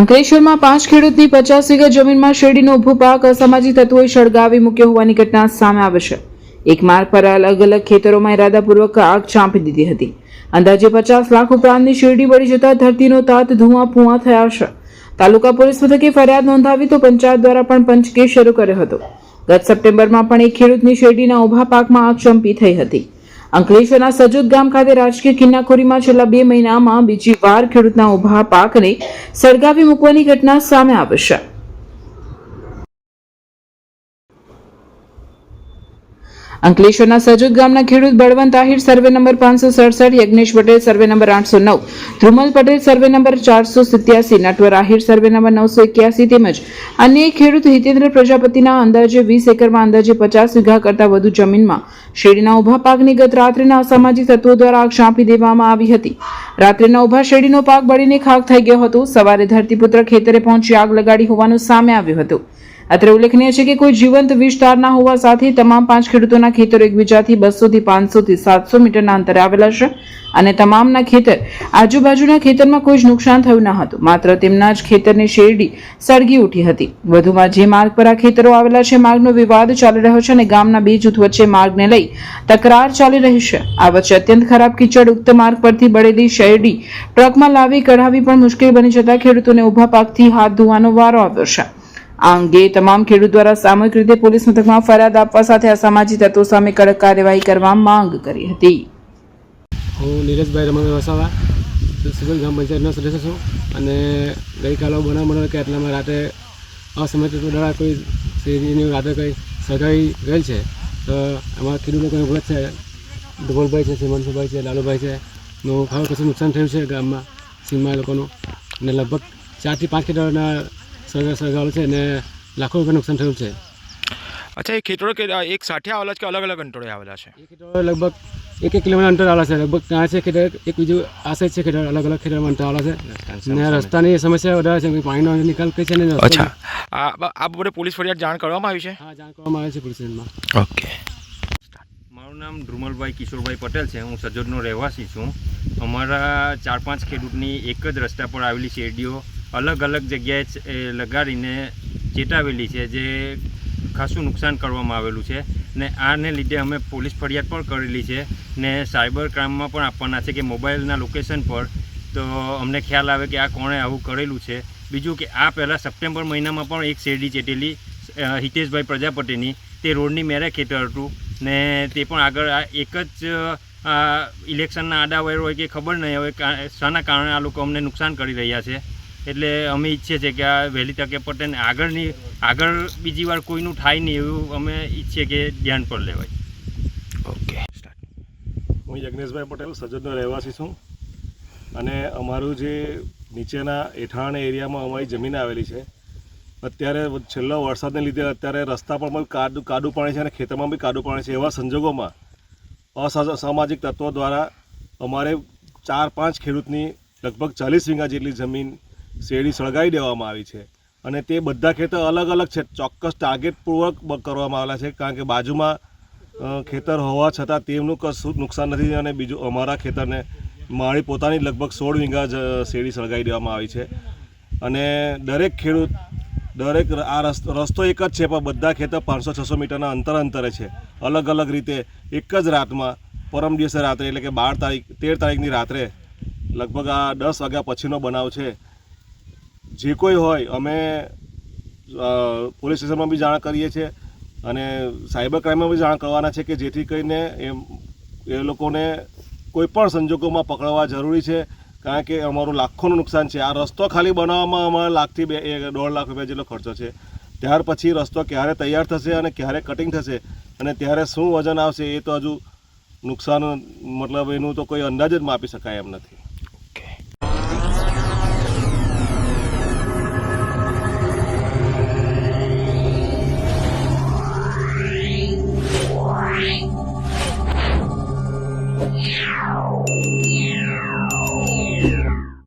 અંકલેશ્વરમાં પાંચ ખેડૂતની પચાસ વીઘા જમીનમાં શેરડીનો ઊભો પાક અસામાજિક તત્વોએ સળગાવી મૂક્યો હોવાની ઘટના સામે આવે છે. એક માર્ગ પર અલગ અલગ ખેતરોમાં ઇરાદાપૂર્વક આગ ચાંપી દીધી હતી. અંદાજે પચાસ લાખ ઉપરાંતની શેરડી બળી જતા ધરતીનો તાત ધુઆ ફુઆ થયા છે. તાલુકા પોલીસ મથકે ફરિયાદ નોંધાવી તો પંચાયત દ્વારા પણ પંચકેસ શરૂ કર્યો હતો. ગત સપ્ટેમ્બરમાં પણ એક ખેડૂતની શેરડીના ઊભા પાકમાં આગ ચંપી થઈ હતી. અંકલેશ્વરના સજોદ ગામ ખાતે રાજકીય કિન્નાખોરીમાં છેલ્લા બે મહિનામાં બીજી વાર ખેડૂતના ઊભા પાકને સળગાવી મૂકવાની ઘટના સામે આવશે અંકલેશ્વરના સજોદ ગામના ખેડૂત બળવંત આહિર, સર્વે નંબર પાંચસો સડસઠ, યજ્ઞેશ પટેલ, સર્વે નંબર આઠસો નવ, ધ્રુમલ પટેલ, સર્વે નંબર ચારસો સિત્યાસી, નટવર આહિર, સર્વે નંબર નવસો એક્યાસી તેમજ અન્ય ખેડૂત હિતેન્દ્ર પ્રજાપતિના અંદાજે વીસ એકરમાં અંદાજે પચાસ વીઘા કરતાં વધુ જમીનમાં શેરડીના ઊભા પાકની ગત રાત્રેના અસામાજિક તત્વો દ્વારા આગ ચાંપી દેવામાં આવી હતી. રાત્રેના ઊભા શેરડીનો પાક બળીને ખાક થઈ ગયો હતો. સવારે ધરતીપુત્ર ખેતરે પહોંચી આગ લગાડી હોવાનું સામે આવ્યું હતું. અત્રે ઉલ્લેખનીય છે કે કોઈ જીવંત વિસ્તાર ના હોવા સાથે તમામ પાંચ ખેડૂતોના ખેતરો એકબીજાથી બસો થી પાંચસો થી સાતસો મીટરના અંતરે આવેલા છે. અને તમામના ખેતર, આજુબાજુના ખેતરમાં કોઈ જ નુકસાન થયું ન હતું. માત્ર તેમના જ ખેતરની શેરડી સળગી ઉઠી હતી. વધુમાં જે માર્ગ પર આ ખેતરો આવેલા છે, માર્ગનો વિવાદ ચાલી રહ્યો છે અને ગામના બે જૂથ વચ્ચે માર્ગને લઈ તકરાર ચાલી રહી છે. આ વચ્ચે અત્યંત ખરાબ કીચડ ઉક્ત માર્ગ પરથી બળેલી શેરડી ટ્રકમાં લાવી કઢાવી પણ મુશ્કેલ બની જતા ખેડૂતોને ઊભા પાકથી હાથ ધોવાનો વારો આવ્યો છે. આ અંગે તમામ ખેડૂત દ્વારા સામૂહિક રીતે પોલીસ મથકમાં ફરિયાદ આપવા સાથે અસામાજિક તત્વો સામે કડક કાર્યવાહી કરવા માંગ કરી હતી. હું નીરજભાઈ રમણ વસાવા સુગલ ગ્રામ પંચાયતનો સદસ્ય છું અને ગઈકાલે બનાવ બન્યો કે એટલામાં રાતે અસમય દ્વારા કોઈ શેરીની રાતે કંઈ સગાઈ ગયેલ છે, તો એમાં ખેડૂતો કંઈ ઊભા છે? ધોલભાઈ છે સીમંતભાઈ છે, લાલુભાઈ છે, નું ખાવા કશું નુકસાન થયું છે ગામમાં સીમમાં લોકોનું. અને લગભગ ચારથી પાંચ ખેતરોના સગા સગાવેલ છે અને લાખો રૂપિયા નુકસાન થયું છે. અચ્છા એ ખેતરો કે એક સાથે આવેલા છે કે અલગ અલગ અંતરે આવેલા છે? એ ખેતરો લગભગ એક એક કિલોમીટર અંતર આવેલા છે. લગભગ ત્યાં છે ખેતર એક બીજું આ સાઈડ છે ખેતર અલગ અલગ ખેતરમાં અંતર આવેલા છે. ને રસ્તાની સમસ્યા વધારે છે પાણીનો નિકાલ કઈ છે ને અચ્છા. આ આ બધે પોલીસ ફરિયાદ જાણ કરવામાં આવી છે? હા જાણ કરવામાં આવે છે પોલીસ ઓકે. મારું નામ ધ્રુમલભાઈ કિશોરભાઈ પટેલ છે. હું સજોદનો રહેવાસી છું. અમારા ચાર પાંચ ખેડૂતની એક જ રસ્તા પર આવેલી શેરડીઓ અલગ અલગ જગ્યાએ લગાડીને ચેતાવેલી છે જે ખાસું નુકસાન કરવામાં આવેલું છે ને આને લીધે અમે પોલીસ ફરિયાદ પણ કરેલી છે ને સાયબર ક્રાઇમમાં પણ આપવાના છે કે મોબાઈલના લોકેશન પર તો અમને ખ્યાલ આવે કે આ કોણે આવું કરેલું છે. બીજું કે આ પહેલાં સપ્ટેમ્બર મહિનામાં પણ એક શેરડી ચેટેલી હિતેશભાઈ પ્રજાપતિની તે રોડની મેરે ખેતર હતું ને તે પણ આગળ આ એક જ ઇલેક્શનના આડા વૈર હોય કે ખબર નહીં હવે શાના કારણે આ લોકો અમને નુકસાન કરી રહ્યા છે. એટલે અમે ઈચ્છીએ છીએ કે આ વહેલી તકે પટેને આગળની આગળ બીજી વાર કોઈનું થાય નહીં એવું અમે ઈચ્છીએ કે ધ્યાન પર લેવાય. ઓકે. હું યજ્ઞેશભાઈ પટેલ સજ્જનનો રહેવાસી છું. અને અમારું જે નીચેના એઠાણ એરિયામાં અમારી જમીન આવેલી છે અત્યારે છેલ્લો વરસાદને લીધે અત્યારે રસ્તા પર પણ કાદુ કાદુ પાણી છે અને ખેતરમાં બી કાદુ પાણી છે. એવા સંજોગોમાં અસા- અસામાજિક તત્વો દ્વારા અમારે ચાર પાંચ ખેડૂતની લગભગ ચાલીસ વીઘા જેટલી જમીન શેરડી સળગાવી દેવામાં આવી છે. અને તે બધા ખેતર અલગ અલગ છે. ચોક્કસ ટાર્ગેટપૂર્વક કરવામાં આવેલા છે. કારણ કે બાજુમાં ખેતર હોવા છતાં તેમનું કશું નુકસાન નથી અને બીજું અમારા ખેતરને મારી પોતાની લગભગ સોળ વીંગા જ શેરડી સળગાવી દેવામાં આવી છે. અને દરેક ખેડૂત, દરેક આ રસ્તો એક જ છે, પણ બધા ખેતર પાંચસો છસો મીટરના અંતર અંતરે છે. અલગ અલગ રીતે એક જ રાતમાં, પરમ દિવસે રાત્રે, એટલે કે બાર તારીખ, તેર તારીખની રાત્રે, લગભગ આ દસ વાગ્યા પછીનો બનાવ છે. જે કોઈ હોય, અમે પોલીસ સ્ટેશનમાં બી જાણ કરીએ છીએ અને સાયબર ક્રાઇમમાં બી જાણ કરવાના છે કે જેથી કરીને એમ, એ લોકોને કોઈ પણ સંજોગોમાં પકડવા જરૂરી છે, કારણ કે અમારું લાખોનું નુકસાન છે. આ રસ્તો ખાલી બનાવવામાં અમારે લાખથી બે દોઢ લાખ રૂપિયા જેટલો ખર્ચો છે. ત્યાર પછી રસ્તો ક્યારે તૈયાર થશે અને ક્યારે કટિંગ થશે અને ત્યારે શું વજન આવશે એ તો હજુ નુકસાન, મતલબ એનું તો કોઈ અંદાજ જ માપી શકાય એમ નથી.